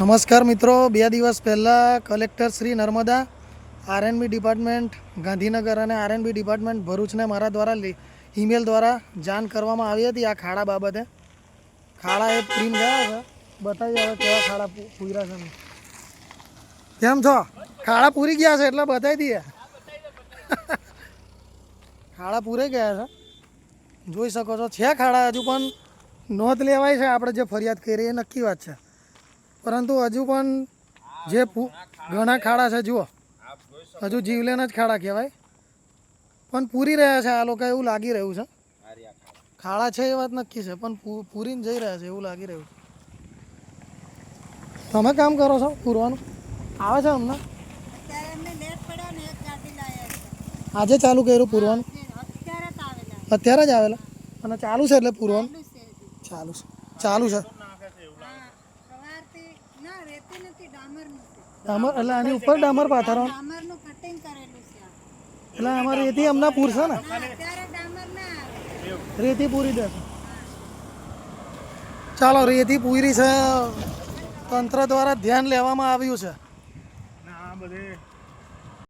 નમસ્કાર મિત્રો, બે દિવસ પહેલાં collector Shri Narmada RNB department, Gandhinagar અને આરએનબી ડિપાર્ટમેન્ટ ભરૂચને મારા દ્વારા ઈમેલ દ્વારા જાણ કરવામાં આવી હતી આ ખાડા બાબતે. ખાડા એ પ્રિન્ટ ગયા છે બતાવી હવે કેવા ખાડા પૂર્યા છે. કેમ છો? ખાડા પૂરી ગયા છે એટલે બતાવી દઈએ. ખાડા પૂરી ગયા છે. જોઈ શકો છો, છે ખાડા હજુ પણ નોંધ લેવાય છે. આપણે જે ફરિયાદ કરી એ નક્કી વાત છે. પરંતુ હજુ પણ જે ઘણા ખાડા છે, જુઓ. હજુ જીવલેન જ ખાડા કહેવાય. પણ પૂરી રહ્યા છે, આ લોકો એવું લાગી રહ્યું છે. ખાડા છે એ વાત નક્કી છે, પણ પૂરીને જઈ રહ્યા છે, એવું લાગી રહ્યું છે. તમે કામ કરો છો પૂરવાનું? આવે છે હમણાં? અત્યારે એમને લેટ પડ્યા ને એક ગાડી લાયા છે આજે ચાલુ કર્યું પૂરવાનું? અત્યારે જ આવેલા. અને ચાલુ છે એટલે પૂરવાનું. ચાલુ છે. ચાલુ છે. ના નથી ડામરનું છે. ડામર એટલે આની ઉપર ડામર પાથરો ડામરનું કટિંગ કરેલું છે એટલે અમારે રેતી હમણાં પૂરશે ને? અત્યારે ડામર ના રેતી પૂરી દેશે ચાલો રેતી પૂરી છે. તંત્ર દ્વારા ધ્યાન લેવામાં આવ્યું છે. ના બધે